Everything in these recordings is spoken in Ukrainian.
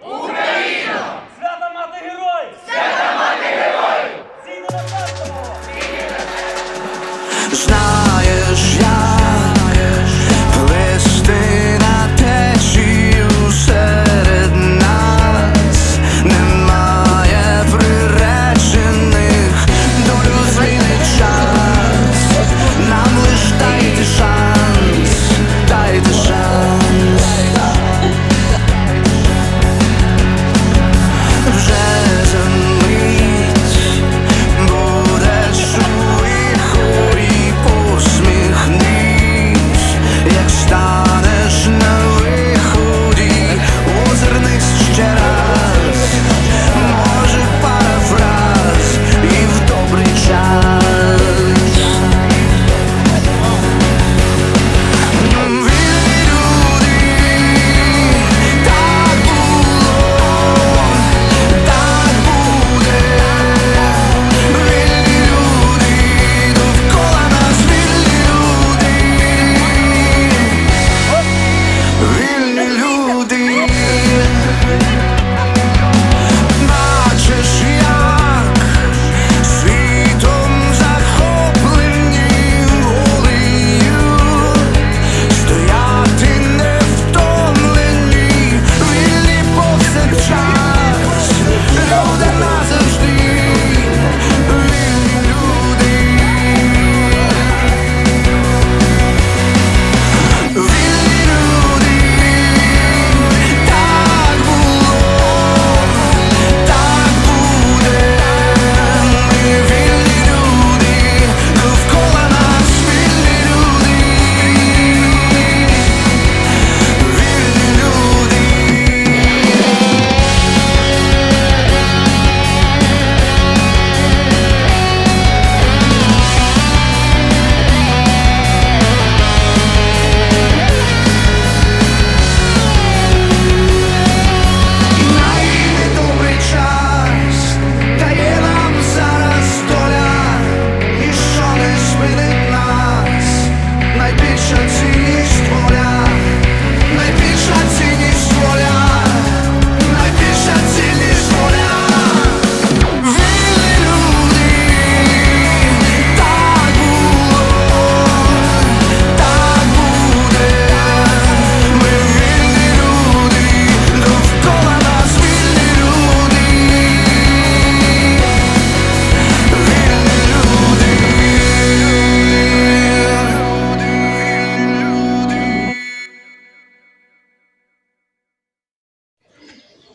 Uma! Uma!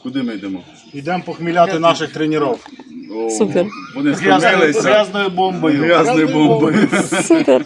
Куди ми йдемо? Йдемо похміляти наших тренерів. Супер. Вони Грязною- Грязною бомбою. Грязною бомбою. Супер.